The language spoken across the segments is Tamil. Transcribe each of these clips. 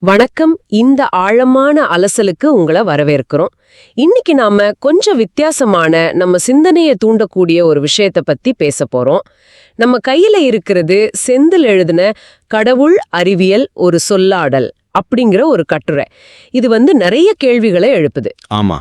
வணக்கம். இந்த ஆழமான அலசலுக்கு உங்களை வரவேற்கிறோம். இன்னைக்கு நாம கொஞ்சம் வித்தியாசமான நம்ம சிந்தனையை தூண்டக்கூடிய ஒரு விஷயத்தை பத்தி பேச போறோம். நம்ம கையில இருக்கிறது செந்தில் எழுதின கடவுள் அறிவியல் ஒரு சொல்லாடல் அப்படிங்கிற ஒரு கட்டுரை. இது வந்து நிறைய கேள்விகளை எழுப்புது. ஆமா.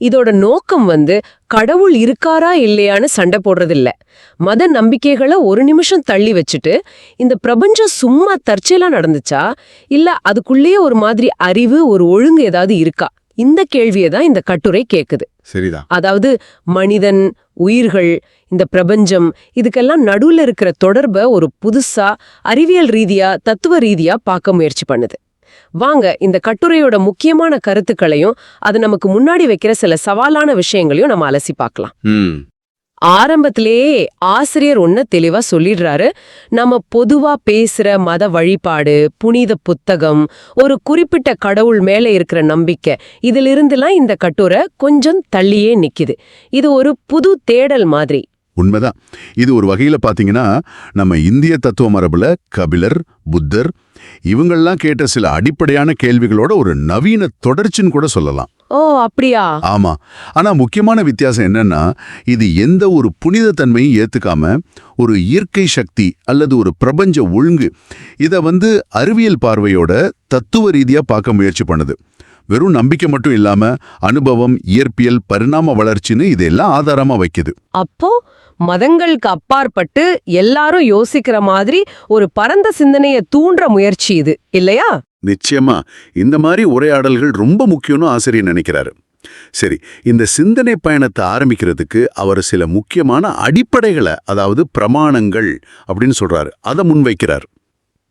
இதோட நோக்கம் வந்து கடவுள் இருக்காரா இல்லையான்னு சண்டை போடுறதில்ல. மத நம்பிக்கைகளை ஒரு நிமிஷம் தள்ளி வச்சுட்டு இந்த பிரபஞ்சம் சும்மா தற்செயலா நடந்துச்சா? இல்ல அதுக்குள்ளேயே ஒரு மாதிரி அறிவு ஒரு ஒழுங்கு ஏதாவது இருக்கா? இந்த கேள்வியை தான் இந்த கட்டுரை கேக்குது. சரிதான் அதாவது மனிதன் உயிர்கள் இந்த பிரபஞ்சம் இதுக்கெல்லாம் நடுவுல இருக்கிற தொடர்பை ஒரு புதுசா அறிவியல் ரீதியா தத்துவ ரீதியா பார்க்க முயற்சி பண்ணுது. வாங்க இந்த கட்டுரையோட முக்கியமான கருத்துக்களையும் அது நமக்கு முன்னாடி வைக்கிற சில சவாலான விஷயங்களையும் நம்ம அலசி பார்க்கலாம். ஆரம்பத்திலேயே ஆசிரியர் ஒன்ன தெளிவா சொல்லிடுறாரு. நம்ம பொதுவா பேசுற மத வழிபாடு புனித புத்தகம் ஒரு குறிப்பிட்ட கடவுள் மேல இருக்கிற நம்பிக்கை இதிலிருந்துலாம் இந்த கட்டுரை கொஞ்சம் தள்ளியே நிக்குது. இது ஒரு புது தேடல் மாதிரி. உண்மைதான். இது ஒரு வகையில பாத்தீங்கன்னா நம்ம இந்திய தத்துவ மரபுல கபிலர் புத்தர் இவங்கெல்லாம் கேட்ட சில அடிப்படையான கேள்விகளோட ஒரு நவீன தொடர்ச்சின்னு கூட சொல்லலாம். ஓ அப்படியா? ஆமா. ஆனா முக்கியமான வித்தியாசம் என்னன்னா இது எந்த ஒரு புனித தன்மையும் ஏத்துக்காம ஒரு இயற்கை சக்தி அல்லது ஒரு பிரபஞ்ச ஒழுங்கு இத வந்து அறிவியல் பார்வையோட தத்துவ ரீதியா பார்க்க முயற்சி பண்ணுது. வெறும் நம்பிக்கை மட்டும் இல்லாம அனுபவம் இயற்பியல் பரிணாம வளர்ச்சின்னு இதெல்லாம் ஆதாரமா வைக்குது. அப்போ மதங்களுக்கு அப்பாற்பட்டு எல்லாரும் யோசிக்கிற மாதிரி ஒரு பரந்த சிந்தனையை தூண்டுற முயற்சி இது இல்லையா? நிச்சயமா. இந்த மாதிரி உரையாடல்கள் ரொம்ப முக்கியம்னு ஆசிரியர் நினைக்கிறாரு. சரி இந்த சிந்தனை பயணத்தை ஆரம்பிக்கிறதுக்கு அவர் சில முக்கியமான அடிப்படைகளை அதாவது பிரமாணங்கள் அப்படின்னு சொல்றாரு. அதை முன்வைக்கிறார்.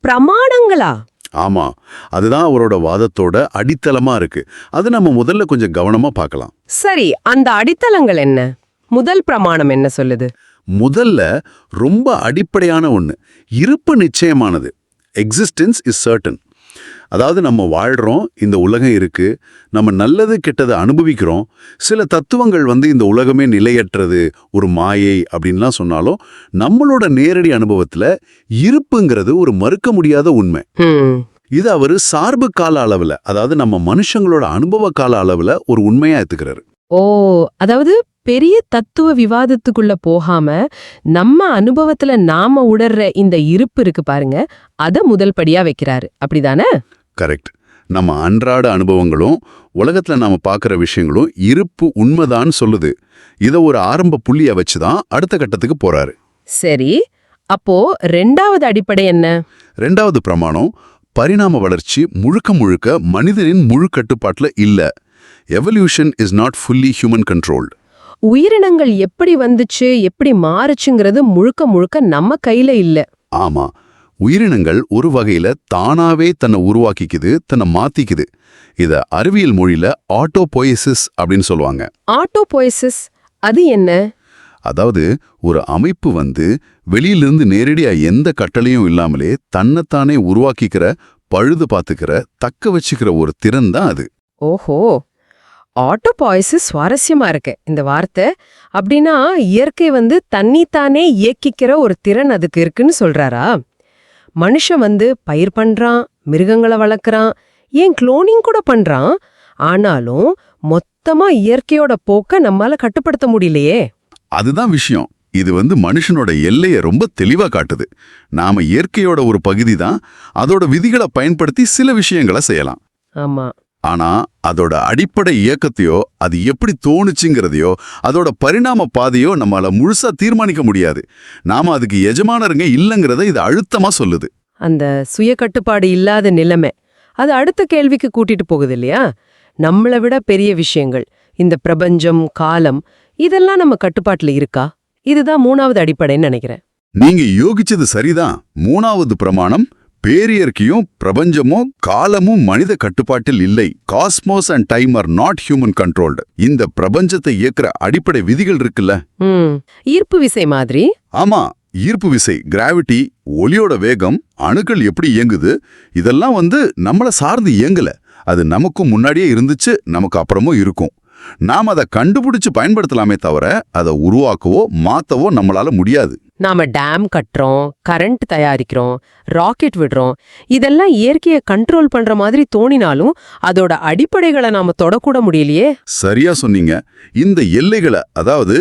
பிரமாணங்களா? ஆமா. அதுதான் அவரோட வாதத்தோட அடித்தளமா இருக்கு. அது நம்ம முதல்ல கொஞ்சம் கவனமா பார்க்கலாம். சரி அந்த அடித்தளங்கள் என்ன? முதல் பிரமாணம் என்ன சொல்லுது? முதல்ல ரொம்ப அடிப்படையான ஒண்ணு. இருப்பு நிச்சயமானது. எக்ஸிஸ்டன்ஸ் இஸ் சர்டன் அதாவது நம்ம வாழ்றோம் இந்த உலகம் இருக்கு நம்ம நல்லது கெட்டதை அனுபவிக்கிறோம் சில தத்துவங்கள் வந்து இந்த உலகமே நிலையற்றது ஒரு மாயை அப்படின்லாம் சொன்னாலும் நம்மளோட நேரடி அனுபவத்துல இருப்புங்கிறது ஒரு மறுக்க முடியாத உண்மை. இது அவரு சார்பு கால அளவுல அதாவது நம்ம மனுஷங்களோட அனுபவ கால அளவுல ஒரு உண்மையா எடுத்துக்கிறாரு. ஓ அதாவது பெரிய தத்துவ விவாதத்துக்குள்ள போகாம நம்ம அனுபவத்துல நாம உணர்ற இந்த இருப்பு இருக்கு பாருங்க அத முதல் படியா வைக்கிறாரு. அப்படிதானே? கரெக்ட் நம்ம அன்றாட அனுபவங்களும் உலகத்துல நாம பார்க்குற விஷயங்களும் இருப்பு உண்மைதான் சொல்லுது. இதை ஒரு ஆரம்ப புள்ளிய வச்சு தான் அடுத்த கட்டத்துக்கு போறாரு. சரி. அப்போ ரெண்டாவது அடிப்படை என்ன? ரெண்டாவது பிரமாணம் பரிணாம வளர்ச்சி முழுக்க முழுக்க மனிதனின் முழு கட்டுப்பாட்டுல இல்ல. Evolution is not fully human controlled உயிரினங்கள் எப்படி வந்துச்சு எப்படி மாறுச்சுங்கிறது முழுக்க முழுக்க நம்ம கையில இல்ல. ஆமா. உயிரினங்கள் ஒரு வகையில தானாவே தன்னை உருவாக்கிக்குது தன்னை மாத்திக்குது. இத அறிவியல் மொழியில ஆட்டோபோயசிஸ் அப்படின்னு சொல்லுவாங்க. ஆட்டோபோயசிஸ் அது என்ன? அதாவது ஒரு அமைப்பு வந்து வெளியிலிருந்து நேரடியா எந்த கட்டளையும் இல்லாமலே தன்னைத்தானே உருவாக்கிக்கிற பழுது பார்த்துக்கிற தக்க வச்சுக்கிற ஒரு திறன் தான் அது. ஓஹோ! ஆட்டோபாய்ஸஸ் சுவாரஸ்யமா இருக்கு. இந்த வார்த்தை அப்படின்னா இயற்கை வந்து தன்னித்தானே இயக்கிக்கிற ஒரு திறன் அதுக்கு இருக்குன்னு சொல்றாரா? மனுஷன் வந்து பயிர் பண்றான் மிருகங்களை வளர்க்குறான் ஏன் குளோனிங் கூட பண்றான்? ஆனாலும் மொத்தமா இயற்கையோட போக்க நம்மால கட்டுப்படுத்த முடியலையே. அதுதான் விஷயம். இது வந்து மனுஷனோட எல்லையை ரொம்ப தெளிவா காட்டுது. நாம இயற்கையோட ஒரு பகுதி தான். அதோட விதிகளை பயன்படுத்தி சில விஷயங்களை செய்யலாம். ஆமா. ஆனா அதோட அடிப்படை இயக்கத்தையோ அது எப்படி தோணுச்சுங்கிறதையோ அதோட பரிணாம பாதையோ நம்மால முழுசா தீர்மானிக்க முடியாது. நாம அதுக்கு எஜமானருங்க இல்லைங்கிறத இது அழுத்தமா சொல்லுது. அந்த சுய கட்டுப்பாடு இல்லாத நிலைமை அது அடுத்த கேள்விக்கு கூட்டிட்டு போகுது இல்லையா? நம்மளை விட பெரிய விஷயங்கள் இந்த பிரபஞ்சம் காலம் இதெல்லாம் நம்ம கட்டுப்பாட்டுல இருக்கா? இதுதான் மூணாவது அடிப்படைன்னு நினைக்கிறேன். நீங்க யோகிச்சது சரிதான். மூணாவது பிரமாணம் பேரியற்கையும் பிரபஞ்சமும் காலமும் மனித கட்டுப்பாட்டில் இல்லை. Cosmos and time are not human controlled இந்த பிரபஞ்சத்தை இயக்குற அடிப்படை விதிகள் இருக்குல்ல? ஈர்ப்பு விசை மாதிரி. ஆமா ஈர்ப்பு விசை கிராவிட்டி ஒளியோட வேகம் அணுக்கள் எப்படி இயங்குது இதெல்லாம் வந்து நம்மள சார்ந்து இயங்கல. அது நமக்கும் முன்னாடியே இருந்துச்சு நமக்கு அப்புறமும் இருக்கும். நாம் அதை கண்டுபிடிச்சு பயன்படுத்தலாமே தவிர அதை உருவாக்கவோ மாத்தவோ நம்மளால முடியாது. நாம டேம் கட்டுறோம் கரண்ட் தயாரிக்கிறோம் ராக்கெட் விடுறோம் இதெல்லாம் இயற்கையை கண்ட்ரோல் பண்ற மாதிரி தோணினாலும் அதோட அடிப்படைகளை நாம தொடக்கூட முடியலையே. சரியா சொன்னீங்க. இந்த எல்லைகளை அதாவது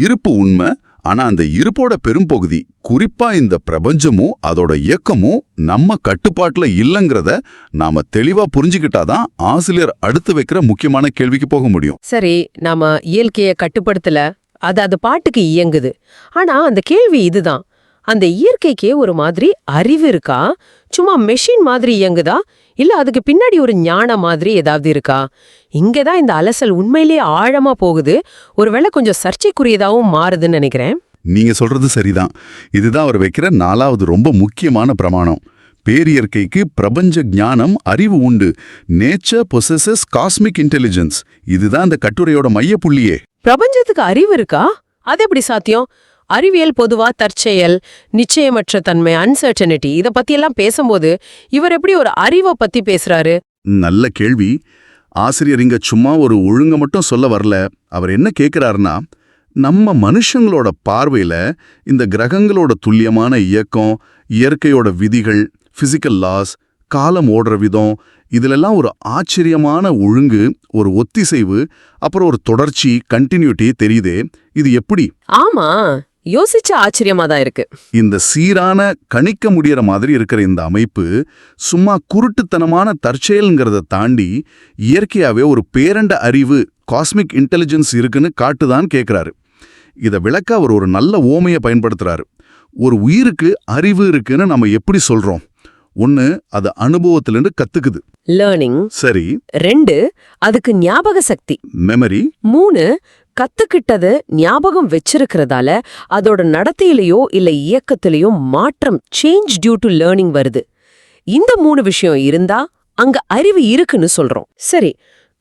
இருப்பு உண்மை ஆனா அந்த இருப்போட பெரும்பகுதி குறிப்பா இந்த பிரபஞ்சமும் அதோட இயக்கமும் நம்ம கட்டுப்பாட்டுல இல்லைங்கிறத நாம தெளிவா புரிஞ்சுக்கிட்டாதான் ஆசிரியர் அடுத்து வைக்கிற முக்கியமான கேள்விக்கு போக முடியும். சரி நாம இயற்கையை கட்டுப்படுத்தல. அது அது பாட்டுக்கு இயங்குது. ஆனா அந்த கேள்வி இதுதான். அந்த இயற்கைக்கே ஒரு மாதிரி அறிவு இருக்கா? சும்மா மெஷின் மாதிரி இயங்குதா? இல்ல அதுக்கு பின்னாடி ஒரு ஞான மாதிரி ஏதாவது இருக்கா? இங்கதான் இந்த அலசல் உண்மையிலேயே ஆழமா போகுது. ஒருவேளை கொஞ்சம் சர்ச்சைக்குரியதாகவும் மாறுதுன்னு நினைக்கிறேன். நீங்க சொல்றது சரிதான். இதுதான் அவர் வைக்கிற நாலாவது ரொம்ப முக்கியமான பிரமாணம். பேரியற்கைக்கு பிரபஞ்ச ஞானம் அறிவு உண்டு. நேச்சர் பொசஸஸ் காஸ்மிக் இன்டெலிஜென்ஸ் இதுதான் இந்த கட்டுரையோட மையப்புள்ளியே. பிரபஞ்சத்துக்கு அறிவு இருக்கா? அது எப்படி சாத்தியம்? அறிவியல் பொதுவா தற்செயல் நிச்சயமற்ற தன்மை அன்சர்டனிட்டி இத பத்தி எல்லாம் பேசும்போது இவர் எப்படி ஒரு அறிவை பத்தி பேசுறாரு? நல்ல கேள்வி. ஆசிரியர் இங்க சும்மா ஒரு ஒழுங்க மட்டும் சொல்ல வரல. அவர் என்ன கேட்கிறாருன்னா நம்ம மனுஷங்களோட பார்வையில இந்த கிரகங்களோட துல்லியமான இயக்கம் இயற்கையோட விதிகள் பிசிக்கல் லாஸ் காலம் ஓடுற விதம் இதுலெல்லாம் ஒரு ஆச்சரியமான ஒழுங்கு ஒரு ஒத்திசைவு அப்புறம் ஒரு தொடர்ச்சி கண்டினியூட்டி தெரியுதே. இது எப்படி? ஆமா யோசிச்ச ஆச்சரியமா தான் இருக்கு. இந்த சீரான கணிக்க முடியற மாதிரி இருக்கிற இந்த அமைப்பு சும்மா குருட்டுத்தனமான தற்செயல்ங்கிறத தாண்டி இயற்கையாவே ஒரு பேரண்ட அறிவு காஸ்மிக் இன்டெலிஜென்ஸ் இருக்குன்னு காட்டுதான் கேக்குறாரு. இத விளக்க அவர் ஒரு நல்ல ஓமையை பயன்படுத்துறாரு. ஒரு உயிருக்கு அறிவு இருக்குன்னு நம்ம எப்படி சொல்றோம்? ஒன்னு அது அனுபவத்திலிருந்து கத்துக்குது. லேர்னிங் சரி. ரெண்டு அதுக்கு ஞாபக சக்தி. மெமரி மூணு கத்துக்கிட்டது ஞாபகம் வச்சிருக்கிறதால அதோட நடத்தையிலயோ இல்ல இயக்கத்திலயோ மாற்றம் சேஞ்ச் டியூ டு லேர்னிங் வருது. இந்த மூணு விஷயம் இருந்தா அங்க அறிவு இருக்குன்னு சொல்றோம். சரி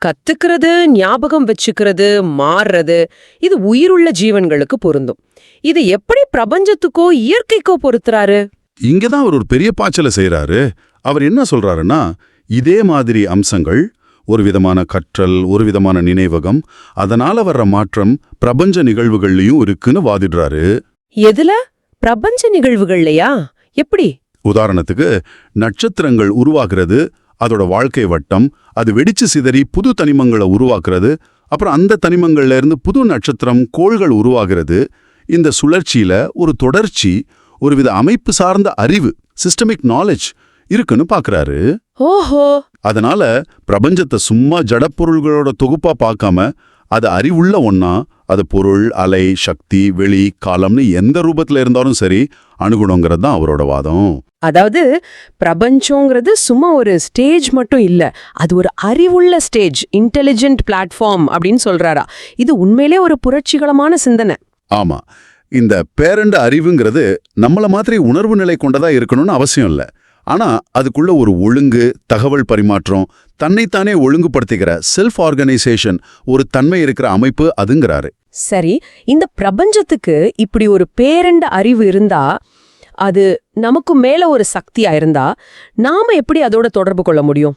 கத்துக்கிறது ஞாபகம் வச்சுக்கிறது மாறுறது இது உயிருள்ள ஜீவன்களுக்கு பொருந்தும். இது எப்படி பிரபஞ்சத்துக்கோ இயற்கைக்கோ பொருத்துறாரு இங்கதான் அவர் ஒரு பெரிய பாய்ச்சலை செய்றாரு. அவர் என்ன சொல்றாருன்னா இதே மாதிரி அம்சங்கள் ஒரு விதமான கற்றல் ஒரு விதமான நினைவகம் அதனால வர்ற மாற்றம் பிரபஞ்ச நிகழ்வுகள்லயும் இருக்குன்னு வாதிடுறாரு. எதுல? பிரபஞ்ச நிகழ்வுகள்லையா? எப்படி? உதாரணத்துக்கு நட்சத்திரங்கள் உருவாகிறது அதோட வாழ்க்கை வட்டம் அது வெடிச்சு சிதறி புது தனிமங்களை உருவாக்குறது அப்புறம் அந்த தனிமங்கள்ல இருந்து புது நட்சத்திரம் கோள்கள் உருவாகிறது. இந்த சுழற்சியில ஒரு தொடர்ச்சி ஒருவித அமைப்பு சார்ந்த அறிவு சிஸ்டமிக் நாலேஜ் இருக்குன்னு பாக்குறாரு. ஓஹோ. அதனால பிரபஞ்சத்தை சும்மா ஜடப்பொருள்களோட தொகுப்பா பார்க்காம அது அறிவுள்ள ஒன்னா அது பொருள் அலை சக்தி வெளி காலம்னு எந்த ரூபத்துல இருந்தாலும் சரி அணுகுணங்கிறது தான் அவரோட வாதம். அதாவது பிரபஞ்சங்கிறது சும்மா ஒரு ஸ்டேஜ் மட்டும் இல்ல அது ஒரு அறிவுள்ள ஸ்டேஜ் இன்டெலிஜென்ட் பிளாட்ஃபார்ம் அப்படின்னு சொல்றாரா. இது உண்மையிலே ஒரு புரட்சிகரமான சிந்தனை. ஆமா. இந்த பேரண்ட அறிவுங்கிறது நம்மள மாதிரி உணர்வு நிலை கொண்டதா இருக்கணும்னு அவசியம் இல்ல. ஆனா அதுக்குள்ள ஒரு ஒழுங்கு தகவல் பரிமாற்றம் தன்னைத்தானே ஒழுங்குபடுத்திக்கிற செல்ஃப் ஆர்கனைசேஷன் ஒரு தன்மை இருக்கிற அமைப்பு அதுங்கிறாரு. சரி இந்த பிரபஞ்சத்துக்கு இப்படி ஒரு பேரண்ட அறிவு இருந்தா அது நமக்கு மேல ஒரு சக்தியா இருந்தா நாம எப்படி அதோட தொடர்பு கொள்ள முடியும்?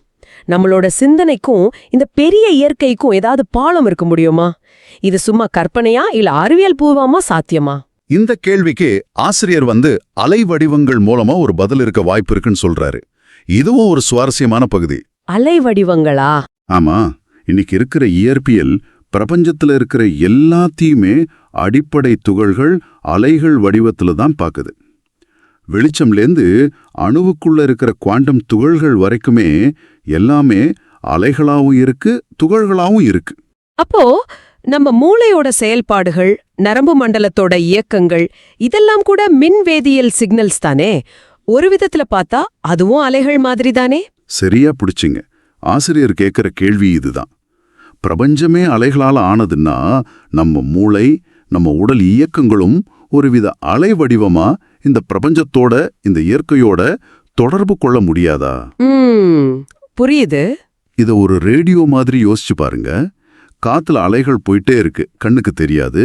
நம்மளோட சிந்தனைக்கும் இந்த பெரிய இயற்கைக்கும் ஏதாவது பாலம் இருக்க முடியுமா? இது சும்மா கற்பனையா இல்ல அறிவியல் பூர்வமா சாத்தியமா? இந்த கேள்விக்கு ஆசிரியர் வந்து அலை வடிவங்கள் மூலமா ஒரு பதில் இருக்க வாய்ப்பு இருக்குன்னு சொல்றாரு. இதுவும் ஒரு சுவாரஸ்யமான பகுதி. அலை வடிவங்களா? ஆமா. இன்னைக்கு இருக்கிற இயற்பியல் பிரபஞ்சத்துல இருக்கிற எல்லாத்தையுமே அடிப்படை துகள்கள் அலைகள் வடிவத்துல தான் பாக்குது. வெளிச்சம்லேருந்து அணுவுக்குள்ள இருக்கிற குவாண்டம் துகள்கள் வரைக்குமே எல்லாமே அலைகளாவும் இருக்கு துகள்களாவும் இருக்கு. அப்போ நம்ம மூளையோட செயல்பாடுகள் நரம்பு மண்டலத்தோட இயக்கங்கள் இதெல்லாம் கூட மின்வேதியியல் சிக்னல்ஸ் தானே? ஒரு விதத்துல பார்த்தா அதுவும் அலைகள் மாதிரி தானே சரியா பிடிச்சிங்க. ஆசிரியர் கேட்கிற கேள்வி இதுதான். பிரபஞ்சமே அலைகளால ஆனதுன்னா நம்ம மூளை நம்ம உடல் இயக்கங்களும் ஒருவித அலை வடிவமா இந்த பிரபஞ்சத்தோட இந்த இயற்கையோட தொடர்பு கொள்ள முடியாதா? புரியுது. இத ஒரு ரேடியோ மாதிரி யோசிச்சு பாருங்க. காத்துல அலைகள் போயிட்டே இருக்கு கண்ணுக்கு தெரியாது.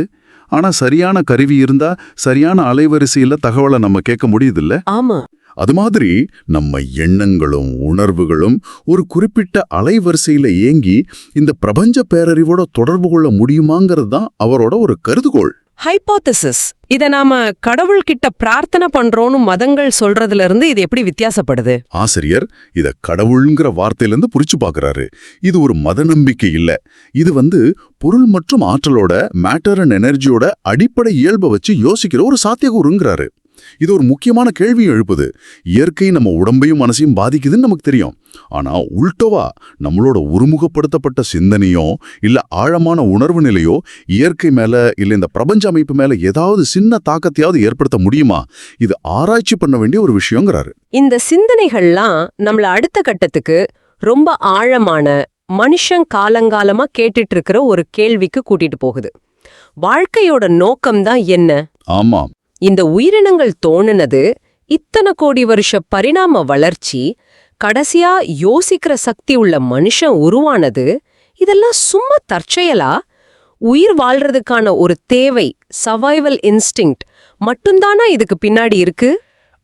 ஆனா சரியான கருவி இருந்தா சரியான அலைவரிசையில தகவலை நம்ம கேட்க முடியுதுல்ல? ஆமா. அது மாதிரி நம்ம எண்ணங்களும் உணர்வுகளும் ஒரு குறிப்பிட்ட அலைவரிசையில ஏங்கி இந்த பிரபஞ்ச பேரறிவோட தொடர்பு கொள்ள முடியுமாங்கிறது தான் அவரோட ஒரு கருதுகோள். ஹைபோதசிஸ் இத நாம கடவுள்கிட்ட பிரார்த்தனை பண்றோம்னு மதங்கள் சொல்றதுல இருந்து இது எப்படி வித்தியாசப்படுது? ஆசிரியர் இத கடவுள்ங்கிற வார்த்தையிலிருந்து புரிச்சு பாக்குறாரு. இது ஒரு மத நம்பிக்கை இல்ல. இது வந்து பொருள் மற்றும் ஆற்றலோட மேட்டர் அண்ட் எனர்ஜியோட அடிப்படை இயல்பை வச்சு யோசிக்கிற ஒரு சாத்தியக்கூறுங்கிறாரு. இது ஒரு முக்கியமான கேள்வி எழுப்புது. இயற்கை நம்ம உடம்பையும் மனசையும் பாதிக்குதுன்னு நமக்கு தெரியும். ஆனா உள்டோவா நம்மளோட ஒருமுகப்படுத்தப்பட்ட சிந்தனையோ இல்ல ஆழமான உணர்வு நிலையோ இயற்கை மேல இல்ல இந்த பிரபஞ்ச அமைப்பு மேல ஏதாவது சின்ன தாக்கத்தையாவது ஏற்படுத்த முடியுமா? இது ஆராய்ச்சி பண்ண வேண்டிய ஒரு விஷயங்கிறாரு. இந்த சிந்தனைகள்லாம் நம்மள அடுத்த கட்டத்துக்கு ரொம்ப ஆழமான மனுஷன் காலங்காலமா கேட்டுட்டு இருக்கிற ஒரு கேள்விக்கு கூட்டிட்டு போகுது. வாழ்க்கையோட நோக்கம் தான் என்ன? ஆமாம் இந்த உயிரினங்கள் தோணுனது இத்தனை கோடி வருஷ பரிணாம வளர்ச்சி கடைசியா யோசிக்கிற சக்தி உள்ள மனுஷன் உருவானது இதெல்லாம் சும்மா தற்செயலா? உயிர் வாழ்றதுக்கான ஒரு தேவை சர்வைவல் இன்ஸ்டிங்க்ட் மட்டும்தானா இதுக்கு பின்னாடி இருக்கு?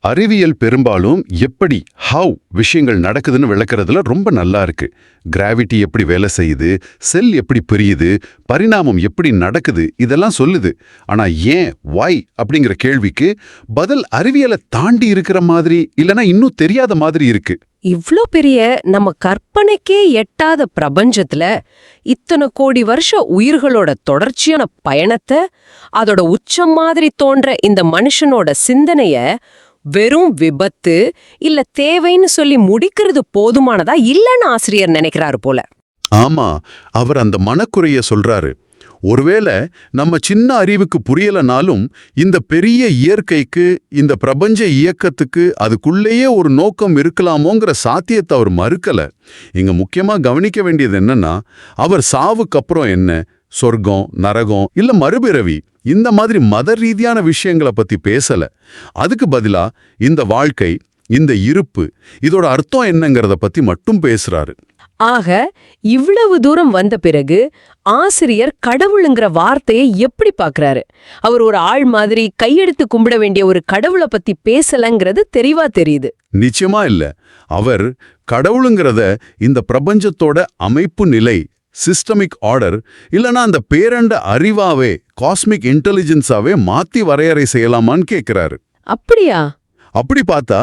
அறிவியல் பெரும்பாலும் எப்படி ஹவ் விஷயங்கள் நடக்குதுன்னு விளக்குறதுல ரொம்ப நல்லா இருக்கு. கிராவிட்டி எப்படி வேலை செய்யுது செல் எப்படி பிரியுது பரிணாமம் எப்படி நடக்குது இதெல்லாம் சொல்லுது. ஆனா ஏன் வை அப்படிங்கிற கேள்விக்கு பதில் அறிவியலை தாண்டி இருக்கிற மாதிரி இல்லனா இன்னும் தெரியாத மாதிரி இருக்கு. இவ்ளோ பெரிய நம்ம கற்பனைக்கே எட்டாத பிரபஞ்சத்துல இத்தனை கோடி வருஷ உயிர்களோட தொடர்ச்சியான பயணத்தை அதோட உச்சம் மாதிரி தோன்ற இந்த மனுஷனோட சிந்தனைய வெறும் விபத்து இல்ல தேவைன்னு சொல்லி முடிக்கிறது போதுமானதா இல்லைன்னு ஆசிரியர் நினைக்கிறாரு போல. ஆமா அவர் அந்த மனக்குறைய சொல்றாரு. ஒருவேளை நம்ம சின்ன அறிவுக்கு புரியலனாலும் இந்த பெரிய இயற்கைக்கு இந்த பிரபஞ்ச இயக்கத்துக்கு அதுக்குள்ளேயே ஒரு நோக்கம் இருக்கலாமோங்கிற சாத்தியத்தை அவர் மறுக்கல. இங்க முக்கியமா கவனிக்க வேண்டியது என்னன்னா அவர் சாவுக்கு அப்புறம் என்ன சொர்க்கம் நரகம் இல்ல மறுபிறவி இந்த மாதிரி மத ரீதியான விஷயங்களை பத்தி பேசல. அதுக்கு பதிலா இந்த வாழ்க்கை இந்த இருப்பு இதோட அர்த்தம் என்னங்கிறத பத்தி மட்டும் பேசுறாரு. ஆக இவ்வளவு தூரம் வந்த பிறகு ஆசிரியர் கடவுளுங்கிற வார்த்தையை எப்படி பார்க்கறாரு அவர் ஒரு ஆள் மாதிரி கையெடுத்து கும்பிட வேண்டிய ஒரு கடவுளை பத்தி பேசலங்கிறது தெளிவா தெரியுது. நிச்சயமா இல்ல. அவர் கடவுளுங்கிறத இந்த பிரபஞ்சத்தோட அமைப்பு நிலை சிஸ்டமிக் ஆர்டர் இல்லனா அந்த பேரண்ட அறிவாவே காஸ்மிக் இன்டெலிஜென்ஸாவே மாத்தி வரையறை செய்யலாமான்னு கேக்குறாரு. அப்படியா? அப்படி பார்த்தா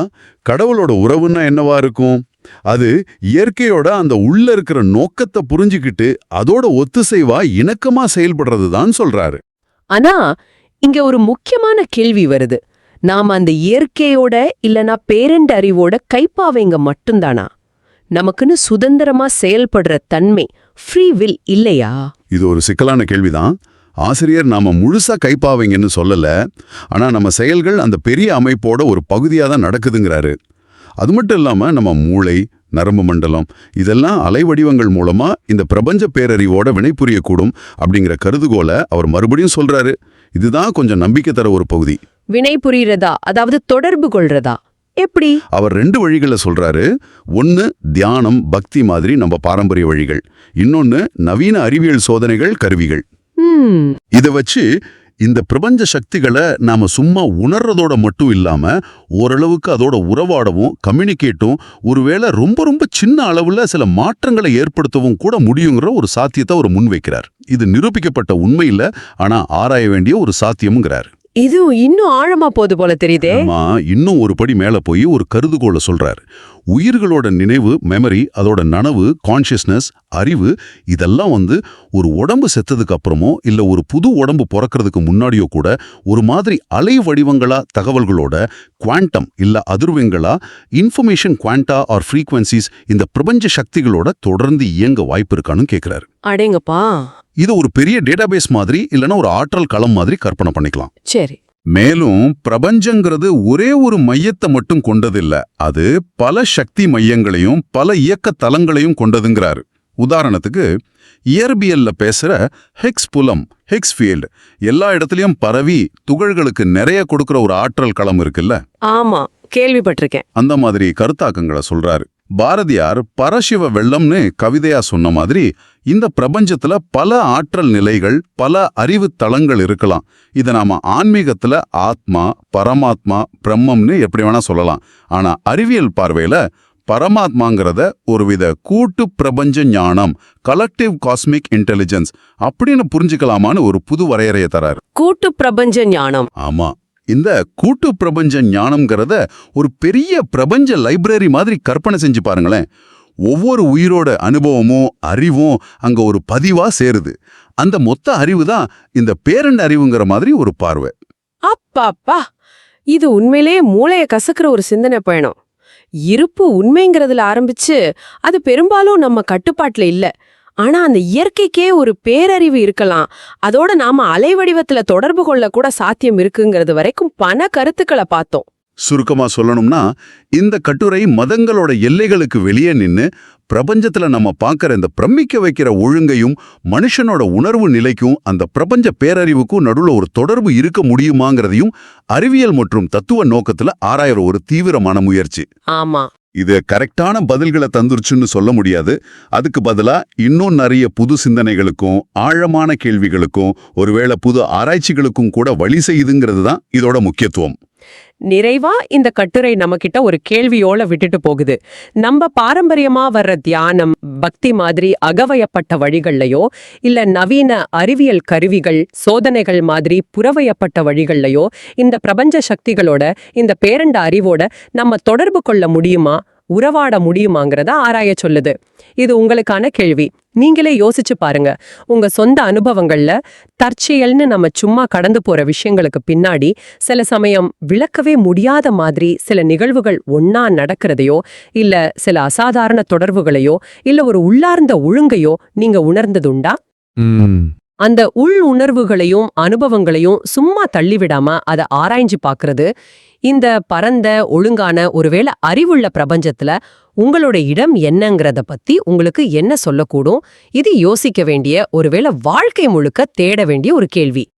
கடவுளோட உறவுன்னா என்னவா இருக்கும்? அது இயற்கையோட அந்த உள்ள இருக்கிற நோக்கத்தை புரிஞ்சுக்கிட்டு அதோட ஒத்துசைவா இணக்கமா செயல்படுறது தான் சொல்றாரு. ஆனா இங்க ஒரு முக்கியமான கேள்வி வருது. நாம அந்த இயற்கையோட இல்லனா பேரண்ட் அறிவோட கைப்பாவைங்க மட்டும்தானா? நமக்குன்னு சுதந்திரமா செயல்படுற தன்மை ஃப்ரீ வில் இல்லையா? இது ஒரு சிக்கலான கேள்விதான். ஆசிரியர் நாம முழுசா கைப்பாவீங்கன்னு சொல்லல. ஆனா நம்ம செயல்கள் அந்த பெரிய அமைப்போட ஒரு பகுதியா தான் நடக்குதுங்கிறாரு. அது மட்டும் இல்லாம நம்ம மூளை நரம்பு மண்டலம் இதெல்லாம் அலைவடிவங்கள் மூலமா இந்த பிரபஞ்ச பேரறிவோட வினைபுரியக்கூடும் அப்படிங்கிற கருதுகோளை அவர் மறுபடியும் சொல்றாரு. இதுதான் கொஞ்சம் நம்பிக்கை தர ஒரு பகுதி. வினை புரியுறதா அதாவது தொடர்பு கொள்றதா? எப்படி? அவர் ரெண்டு வழிகளை சொல்றாரு. ஒன்னு தியானம் பக்தி மாதிரி நம்ம பாரம்பரிய வழிகள். இன்னொன்னு நவீன அறிவியல் சோதனைகள் கருவிகள். இதை வச்சு இந்த பிரபஞ்ச சக்திகளை நாம சும்மா உணர்றதோட மட்டும் இல்லாம ஓரளவுக்கு அதோட உறவாடவும் கம்யூனிகேட்டும் ஒருவேளை ரொம்ப ரொம்ப சின்ன அளவுல சில மாற்றங்களை ஏற்படுத்தவும் கூட முடியுங்கிற ஒரு சாத்தியத்தை அவர் முன்வைக்கிறார். இது நிரூபிக்கப்பட்ட உண்மை இல்ல ஆனா ஆராய வேண்டிய ஒரு சாத்தியம்ங்கிறார். இது இன்னும் ஆழமா போது போல தெரியுதே. ஆமா இன்னும் ஒரு படி மேல போய் ஒரு கருதுகோளை சொல்றாரு. உயிர்களோட நினைவு மெமரி அதோட நனவு கான்ஷியஸ்னஸ் அறிவு இதெல்லாம் வந்து ஒரு உடம்பு செத்ததுக்கு அப்புறமோ இல்ல ஒரு புது உடம்பு பிறக்கிறதுக்கு முன்னாடியோ கூட ஒரு மாதிரி அலை வடிவங்களா தகவல்களோட குவாண்டம் இல்ல அதிர்வெண்களா இன்ஃபர்மேஷன் குவாண்டா ஆர் ஃப்ரீக்வன்சிஸ் இந்த பிரபஞ்ச சக்திகளோட தொடர்ந்து இயங்க வாய்ப்பு இருக்கான்னு கேக்குறாரு. அடேங்கப்பா. இது ஒரு பெரிய டேட்டாபேஸ் மாதிரி இல்லனா ஒரு ஆற்றல் களம் மாதிரி கற்பனை பண்ணிக்கலாம். சரி. மேலும் பிரபஞ்சங்கிறது ஒரே ஒரு மையத்தை மட்டும் கொண்டதில்ல. அது பல சக்தி மையங்களையும் பல இயக்க தலங்களையும் கொண்டதுங்கிறாரு. உதாரணத்துக்கு இயற்பியல்ல பேசுற ஹெக்ஸ் புலம் ஹெக்ஸ் ஃபீல்டு எல்லா இடத்துலயும் பரவி துகள்களுக்கு நிறைய கொடுக்கிற ஒரு ஆற்றல் களம் இருக்குல்ல? ஆமா கேள்விப்பட்டிருக்கேன். அந்த மாதிரி கருத்தாக்கங்களை சொல்றாரு. பாரதியார் பரசிவ வெள்ளம்னு கவிதையா சொன்ன மாதிரி இந்த பிரபஞ்சத்துல பல ஆற்றல் நிலைகள் பல அறிவு தளங்கள் இருக்கலாம். இதை நாம ஆன்மீகத்துல ஆத்மா பரமாத்மா பிரம்மம்னு எப்படி வேணா சொல்லலாம். ஆனா அறிவியல் பார்வையில பரமாத்மாங்கிறத ஒருவித கூட்டு பிரபஞ்ச ஞானம் கலெக்டிவ் காஸ்மிக் இன்டெலிஜென்ஸ் அப்படின்னு புரிஞ்சுக்கலாமான்னு ஒரு புது வரையறையை தராரு. கூட்டு பிரபஞ்ச ஞானம். ஆமா. இந்த கூட்டு பிரபஞ்ச ஞானம்ங்கிறத ஒரு பெரிய பிரபஞ்ச லைப்ரரி மாதிரி கற்பனை செஞ்சு பாருங்களேன். ஒவ்வொரு உயிரோட அனுபவமும் அறிவும் அங்கே ஒரு பதிவாக சேருது. அந்த மொத்த அறிவு தான் இந்த பேரண்ட் அறிவுங்கிற மாதிரி ஒரு பார்வை. அப்பாப்பா! இது உண்மையிலேயே மூளையை கசக்கிற ஒரு சிந்தனை பயணம். இருப்பு உண்மைங்கிறதுல ஆரம்பிச்சு அது பெரும்பாலும் நம்ம கட்டுப்பாட்டில் இல்ல. ஆனா அந்த இயற்கைக்கே ஒரு பேரறிவு இருக்கலாம். அதோட நாம அலைவடிவத்துல தொடர்பு கொள்ள கூட சாத்தியம் இருக்குங்கிறது வரைக்கும் பல கருத்துக்களை பார்த்தோம். சுருக்கமா சொல்லணும்னா இந்த கட்டுரை மதங்களோட எல்லைகளுக்கு வெளியே நின்னு பிரபஞ்சத்துல நம்ம பார்க்கற இந்த பிரமிக்க வைக்கிற ஒழுங்கையும் மனுஷனோட உணர்வு நிலைக்கும் அந்த பிரபஞ்ச பேரறிவுக்கும் நடுவுல ஒரு தொடர்பு இருக்க முடியுமாங்கிறதையும் அறிவியல் மற்றும் தத்துவ நோக்கத்துல ஆராயற ஒரு தீவிரமான முயற்சி. ஆமா. இது கரெக்டான பதில்களை தந்துருச்சுன்னு சொல்ல முடியாது. அதுக்கு பதிலா இன்னும் நிறைய புது சிந்தனைகளுக்கும் ஆழமான கேள்விகளுக்கும் ஒருவேளை புது ஆராய்ச்சிகளுக்கும் கூட வழி செய்யுதுங்கிறது தான் இதோட முக்கியத்துவம். நிறைவா இந்த கட்டுரை நம்மகிட்ட ஒரு கேள்வியோட விட்டுட்டு போகுது. நம்ம பாரம்பரியமா வர்ற தியானம் பக்தி மாதிரி அகவயப்பட்ட வழிகள்லயோ இல்ல நவீன அறிவியல் கருவிகள் சோதனைகள் மாதிரி புறவயப்பட்ட வழிகள்லயோ இந்த பிரபஞ்ச சக்திகளோட இந்த பேரண்ட அறிவோட நம்ம தொடர்பு கொள்ள முடியுமா? உறவாட முடியுமாங்கிறத ஆராய சொல்லுது. இது உங்களுக்கான கேள்வி. நீங்களே யோசிச்சு பாருங்க. உங்க சொந்த அனுபவங்கள்ல தற்செயல்னு நம்ம சும்மா கடந்து போற விஷயங்களுக்கு பின்னாடி சில சமயம் விளக்கவே முடியாத மாதிரி சில நிகழ்வுகள் ஒண்ணா நடக்கிறதையோ இல்ல சில அசாதாரண தொடர்புகளையோ இல்ல ஒரு உள்ளார்ந்த ஒழுங்கையோ நீங்க உணர்ந்ததுண்டா? அந்த உள் உணர்வுகளையும் அனுபவங்களையும் சும்மா தள்ளிவிடாம அதை ஆராய்ஞ்சு பார்க்கறது இந்த பரந்த ஒழுங்கான ஒருவேளை அறிவுள்ள பிரபஞ்சத்துல உங்களோட இடம் என்னங்கிறத பத்தி உங்களுக்கு என்ன சொல்லக்கூடும்? இது யோசிக்க வேண்டிய ஒருவேளை வாழ்க்கை முழுக்க தேட வேண்டிய ஒரு கேள்வி.